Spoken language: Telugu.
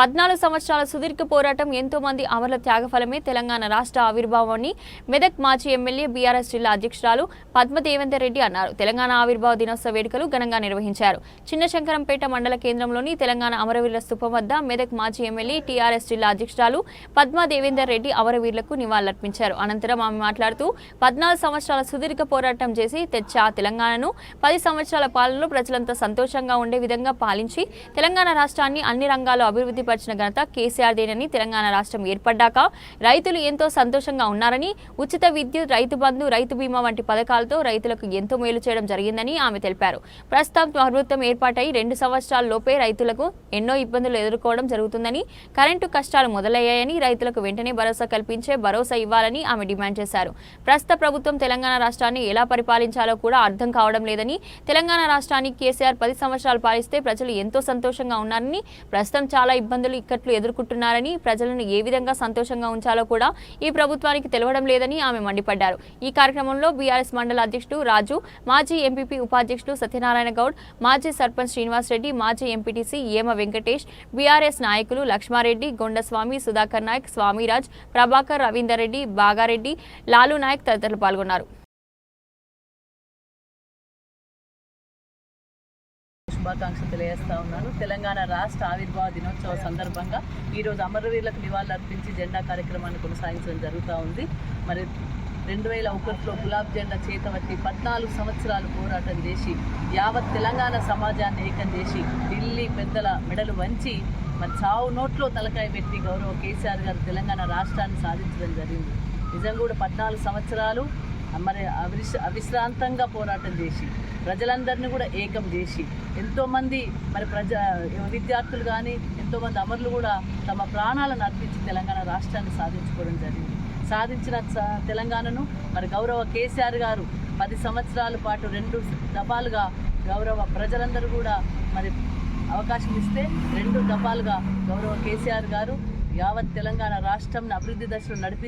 పద్నాలుగు సంవత్సరాల సుదీర్ఘ పోరాటం ఎంతో మంది అమరుల త్యాగఫలమే తెలంగాణ రాష్ట్ర ఆవిర్భావాన్ని. మెదక్ మాజీ ఎమ్మెల్యే బీఆర్ఎస్ జిల్లా అధ్యక్షురాలు పద్మదేవేందర్ రెడ్డి అన్నారు. తెలంగాణ ఆవిర్భావ దినోత్సవ వేడుకలు ఘనంగా నిర్వహించారు. చిన్న శంకరంపేట మండల కేంద్రంలోని తెలంగాణ అమరవీరుల స్థూపం వద్ద మెదక్ మాజీ ఎమ్మెల్యే టీఆర్ఎస్ జిల్లా అధ్యక్షురాలు పద్మ దేవేందర్ రెడ్డి అమరవీరులకు నివాళులర్పించారు. అనంతరం ఆమె మాట్లాడుతూ పద్నాలుగు సంవత్సరాల సుదీర్ఘ పోరాటం చేసి తెచ్చా తెలంగాణను. పది సంవత్సరాల పాలనలో ప్రజలంతా సంతోషంగా ఉండే విధంగా పాలించి తెలంగాణ రాష్ట్రాన్ని అన్ని రంగాల్లో అభివృద్ధి పరిచిన ఘనత కేసీఆర్దేనని తెలంగాణ రాష్ట్రం ఏర్పడ్డాక రైతులు ఎంతో సంతోషంగా ఉన్నారని ఉచిత విద్యుత్ రైతు బంధు రైతు బీమా వంటి పథకాలతో రైతులకు ఎంతో మేలు చేయడం జరిగిందని ఆమె తెలిపారు. ప్రస్తుతం ప్రభుత్వం ఏర్పాటై రెండు సంవత్సరాల లోపే రైతులకు ఎన్నో ఇబ్బందులు ఎదుర్కోవడం జరుగుతుందని కరెంటు కష్టాలు మొదలయ్యాయని రైతులకు వెంటనే భరోసా కల్పించే భరోసా ఇవ్వాలని ఆమె డిమాండ్ చేశారు. ప్రస్తుత ప్రభుత్వం తెలంగాణ రాష్ట్రాన్ని ఎలా పరిపాలించాలో కూడా అర్థం కావడం లేదని తెలంగాణ రాష్ట్రాన్ని కేసీఆర్ పది సంవత్సరాలు పాలిస్తే ప్రజలు ఎంతో సంతోషంగా ఉన్నారని ప్రస్తుతం చాలా ఇబ్బందులు ఇక్కట్లు ఎదుర్కొంటున్నారని ప్రజలను ఏ విధంగా సంతోషంగా ఉంచాలో కూడా ఈ ప్రభుత్వానికి తెలవడం లేదని ఆమె మండిపడ్డారు. ఈ కార్యక్రమంలో బీఆర్ఎస్ మండల అధ్యక్షుడు రాజు మాజీ ఎంపీపీ ఉపాధ్యక్షుడు సత్యనారాయణ గౌడ్ మాజీ సర్పంచ్ శ్రీనివాస్ రెడ్డి మాజీ ఎంపీటీసీ ఏమ వెంకటేష్ బీఆర్ఎస్ నాయకులు లక్ష్మారెడ్డి గొండస్వామి సుధాకర్ నాయక్ స్వామిరాజ్ ప్రభాకర్ రవీందర్ రెడ్డి బాగారెడ్డి లాలు నాయక్ తదితరులు పాల్గొన్నారు. శుభాకాంక్షలు తెలియజేస్తా ఉన్నాను. తెలంగాణ రాష్ట్ర ఆవిర్భావ దినోత్సవ సందర్భంగా ఈరోజు అమరవీరులకు నివాళులు అర్పించి జెండా కార్యక్రమాన్ని కొనసాగించడం జరుగుతూ ఉంది. మరి రెండు వేల ఒకటిలో గులాబ్ జెండా చేతవట్టి పద్నాలుగు సంవత్సరాలు పోరాటం చేసి యావత్ తెలంగాణ సమాజాన్ని ఏకం చేసి ఢిల్లీ పెద్దల మెడలు వంచి మరి చావు నోట్లో తలకాయ పెట్టి గౌరవ కేసీఆర్ గారు తెలంగాణ రాష్ట్రాన్ని సాధించడం జరిగింది. నిజంగా కూడా పద్నాలుగు సంవత్సరాలు మరి అవిశ్ అవిశ్రాంతంగా పోరాటం చేసి ప్రజలందరినీ కూడా ఏకం చేసి ఎంతోమంది మరి ప్రజ విద్యార్థులు కానీ ఎంతోమంది అమరులు కూడా తమ ప్రాణాలను అర్పించి తెలంగాణ రాష్ట్రాన్ని సాధించుకోవడం జరిగింది. సాధించిన స- తెలంగాణను మరి గౌరవ కేసీఆర్ గారు పది సంవత్సరాల పాటు రెండు దఫాలుగా గౌరవ ప్రజలందరూ కూడా మరి అవకాశం ఇస్తే రెండు దఫాలుగా గౌరవ కేసీఆర్ గారు యావత్ తెలంగాణ రాష్ట్రంను అభివృద్ధి దశలో నడిపి